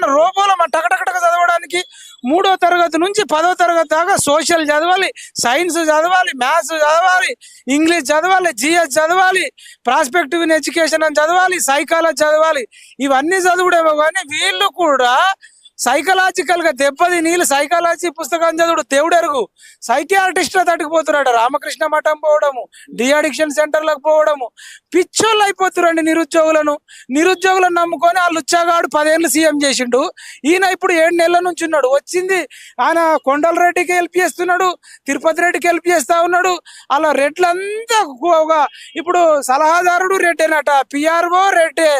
ఏమన్నా రోబోలమా టకటకటక చదవడానికి మూడో తరగతి నుంచి పదో తరగతి దాకా సోషల్ చదవాలి సైన్స్ చదవాలి మ్యాథ్స్ చదవాలి ఇంగ్లీష్ చదవాలి జిఎస్ చదవాలి ప్రాస్పెక్టివ్ ఇన్ ఎడ్యుకేషన్ అని చదవాలి సైకాలజీ చదవాలి. ఇవన్నీ చదువుడేమో కానీ వీళ్ళు కూడా సైకలాజికల్గా దెబ్బది నీళ్ళు సైకాలజీ పుస్తకం చదువుడు దేవుడెరుగు సైకియాట్రిస్ట్ తట్టుకుపోతున్నాడు. రామకృష్ణ మఠం పోవడము డిఆడిక్షన్ సెంటర్లకు పోవడము. పిచ్చోళ్ళు అయిపోతున్నారండి నిరుద్యోగులను. నిరుద్యోగులను నమ్ముకొని ఆ లుచ్చాగాడు పదేళ్ళు సీఎం చేసిండు. ఈయన ఇప్పుడు ఏడు నెలల నుంచి ఉన్నాడు. వచ్చింది ఆయన కొండల రెడ్డికి హెల్ప్ చేస్తున్నాడు తిరుపతి రెడ్డికి హెల్ప్ చేస్తా ఉన్నాడు. అలా రెడ్లంతా ఇప్పుడు సలహాదారుడు రెడ్డేనట PRO రెడ్డే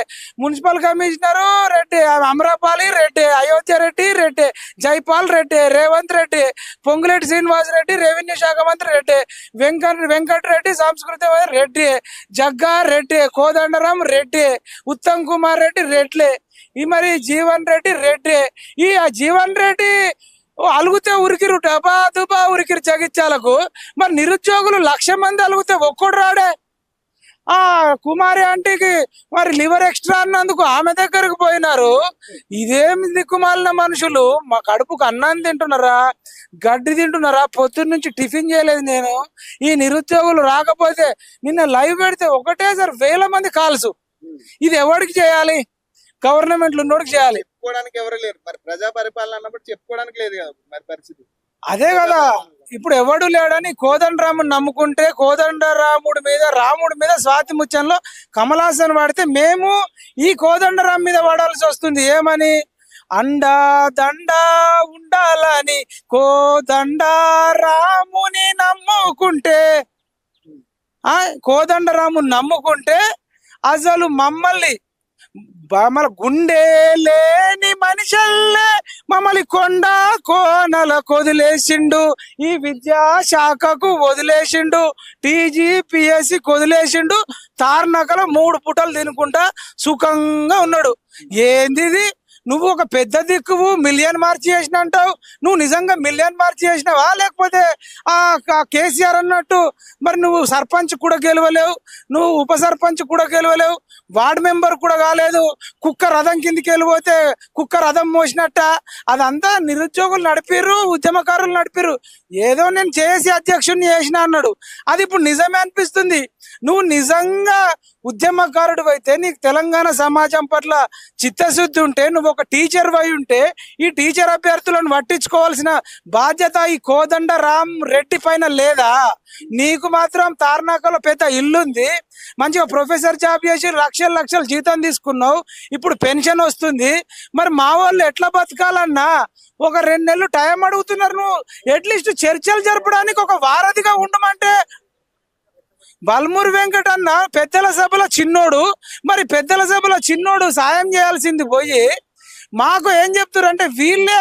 municipal commissioner Reddy Amrapali Reddy Ayodhya Reddy Reddy Jaipal Reddy Revanth Reddy Ponguleti Srinivas Reddy revenue శాఖ మంత్రి రెడ్డి వెంకట వెంకటరెడ్డి సాంస్కృతిక రెడ్డి జగ్గా రెడ్డి కోదండరాం రెడ్డి ఉత్తమ్ కుమార్ రెడ్డి రెడ్లే ఈ మరి జీవన్ రెడ్డి రెడ్డి ఈ ఆ జీవన్ రెడ్డి అలుగుతే ఉరికిరు డబా దుబా ఉరికిరు జగిత్యాలకు. మరి నిరుద్యోగులు లక్ష మంది అలుగుతే ఒక్కడు రాడే. ఆ కుమారి ఆంటీకి మరి లివర్ ఎక్స్ట్రా అన్నందుకు ఆమె దగ్గరకు పోయినారు. ఇదేమి దిక్కుమాలిన మనుషులు? మా కడుపుకు అన్నం తింటున్నారా? గడ్డి తింటున్నారా? పొద్దున్న నుంచి టిఫిన్ చేయలేదు నేను. ఈ నిరుద్యోగులు రాకపోతే నిన్న లైవ్ పెడితే ఒకటేసారి వేల మంది కాల్సు. ఇది ఎవరికి చేయాలి? గవర్నమెంట్లు ఉన్నోడికి చేయాలి. చెప్పుకోవడానికి ఎవరు లేరు. మరి ప్రజా పరిపాలన అన్నప్పుడు చెప్పుకోవడానికి లేదు కదా మరి పరిస్థితి. అదే కదా. ఇప్పుడు ఎవడు లేడని కోదండరాముడు నమ్ముకుంటే కోదండరాముడి మీద రాముడి మీద స్వాతి ముత్యంలో కమలాసన్ వాడితే మేము ఈ కోదండరాం మీద వాడాల్సి వస్తుంది. ఏమని? అండా దండ ఉండాలని కోదండ రాముని నమ్ముకుంటే ఆ కోదండరాముని నమ్ముకుంటే అసలు మమ్మల్ని మన గుండె లేని కొండ కోనల కొదిలేసిండు. ఈ విద్యా శాఖకు వదిలేసిండు. టీజీపీఎస్సి కొదిలేసిండు. తార్నకల మూడు పుటలు తినుకుంటా సుఖంగా ఉన్నాడు. ఏందిది? నువ్వు ఒక పెద్ద దిక్కువు మిలియన్ మార్చి చేసిన అంటావు నువ్వు నిజంగా మిలియన్ మార్చి చేసినావా? లేకపోతే ఆ కేసీఆర్ అన్నట్టు మరి నువ్వు సర్పంచ్ కూడా గెలవలేవు నువ్వు ఉప సర్పంచ్ కూడా గెలవలేవు వార్డ్ మెంబర్ కూడా కాలేదు కుక్క రథం కిందికి వెళ్ళిపోతే కుక్క రథం మోసినట్ట. అదంతా నిరుద్యోగులు నడిపిర్రు ఉద్యమకారులు నడిపిర్రు. ఏదో నేను చేసి అధ్యక్షుడిని చేసిన అన్నాడు. అది ఇప్పుడు నిజమే అనిపిస్తుంది. నువ్వు నిజంగా ఉద్యమకారుడు అయితే నీకు తెలంగాణ సమాజం పట్ల చిత్తశుద్ధి ఉంటే నువ్వు ఒక టీచర్ వై ఉంటే ఈ టీచర్ అభ్యర్థులను పట్టించుకోవాల్సిన బాధ్యత ఈ కోదండ రామ్ రెడ్డి పైన లేదా? నీకు మాత్రం తార్నాకలో పెద్ద ఇల్లుంది. మంచిగా ప్రొఫెసర్ జాబ్ చేసి లక్షల లక్షలు జీతం తీసుకున్నావు. ఇప్పుడు పెన్షన్ వస్తుంది. మరి మా వాళ్ళు ఎట్లా బతకాలన్నా? ఒక రెండు నెలలు టైం అడుగుతున్నారు నువ్వు. అట్లీస్ట్ చర్చలు జరపడానికి ఒక వారధిగా ఉండమంటే? బల్మూరి వెంకట అన్న పెద్దల సభలో చిన్నోడు. మరి పెద్దల సభలో చిన్నోడు సాయం చేయాల్సింది పోయి మాకు ఏం చెప్తారు అంటే వీళ్ళే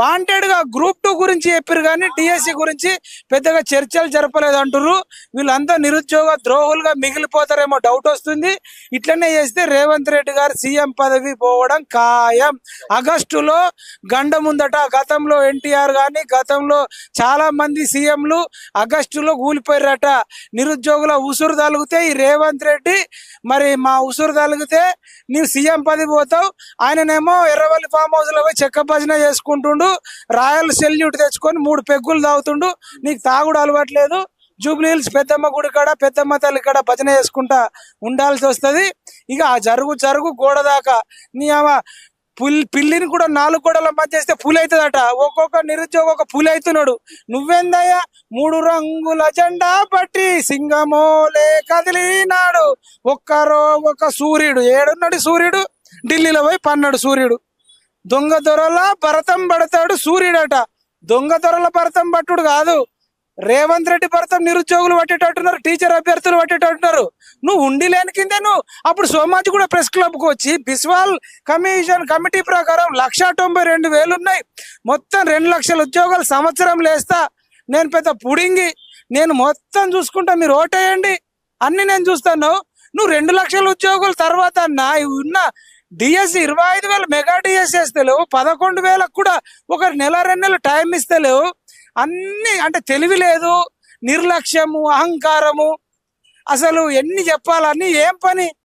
వాంటెడ్గా గ్రూప్ టూ గురించి చెప్పారు కానీ డిఎస్సి గురించి పెద్దగా చర్చలు జరపలేదు అంటారు వీళ్ళంతా నిరుద్యోగ ద్రోహులుగా మిగిలిపోతారేమో డౌట్ వస్తుంది. ఇట్లనే చేస్తే రేవంత్ రెడ్డి గారు సీఎం పదవి పోవడం ఖాయం. ఆగస్టులో గండ ముందట గతంలో ఎన్టీఆర్ గాని గతంలో చాలా మంది సీఎంలు ఆగస్టులో కూలిపోయారట నిరుద్యోగుల ఉసురు తలిగితే ఈ రేవంత్ రెడ్డి మరి మా ఉసురు తలిగితే నీవు సీఎం పదవి పోతావు. ఆయననేమో ఎర్రవల్లి ఫామ్ హౌస్లో పోయి చెక్క భజన చేసుకుంటుండు. రాయల్ సెల్యూట్ తెచ్చుకొని మూడు పెగ్గులు తాగుతుండు. నీకు తాగుడు అలవాట్లేదు. జూబ్లీ హిల్స్ పెద్దమ్మ గుడి కాడ పెద్దమ్మ తల్లి కాడ భజన చేసుకుంటా ఉండాల్సి వస్తది. ఇక ఆ జరుగు జరుగు గోడ దాకా. నీ అవ పుల్ పిల్లిని కూడా నాలుగు గోడల మధ్య వేస్తే పులి అవుతుందట ఒక్కొక్క నిరుద్యోగ ఒక పులి అవుతున్నాడు నువ్వేందయ్యా? మూడు రంగుల జెండా పట్టి సింగమోలే కదిలినాడు. ఒక్కరో ఒక సూర్యుడు. ఏడున్నాడు సూర్యుడు. ఢిల్లీలో పోయి పన్నాడు సూర్యుడు. దొంగ దొరల భరతం పడతాడు సూర్యుడట. దొంగ దొరల భరతం పట్టుడు కాదు. రేవంత్ రెడ్డి భరతం నిరుద్యోగులు పట్టేటట్టున్నారు టీచర్ అభ్యర్థులు పట్టేటట్టున్నారు. నువ్వు ఉండి లేని కిందే నువ్వు. అప్పుడు సోమాజి కూడా ప్రెస్ క్లబ్కి వచ్చి బిస్వాల్ కమిషన్ కమిటీ ప్రకారం లక్ష తొంభై రెండు వేలు ఉన్నాయి. మొత్తం రెండు లక్షల ఉద్యోగాలు సంవత్సరం లేస్తా. నేను పెద్ద పుడింగి. నేను మొత్తం చూసుకుంటా మీరు ఓటేయండి. అన్ని నేను చూస్తాను. నువ్వు రెండు లక్షల ఉద్యోగుల తర్వాత నా ఉన్న డిఎస్సి ఇరవై ఐదు వేలు మెగా డిఎస్సి వేస్తలేవు పదకొండు వేలకు కూడా ఒక నెల రెండు నెలలు టైం ఇస్తలేవు అన్ని అంటే తెలివి లేదు నిర్లక్ష్యము అహంకారము. అసలు ఎన్ని చెప్పాలని ఏం పని?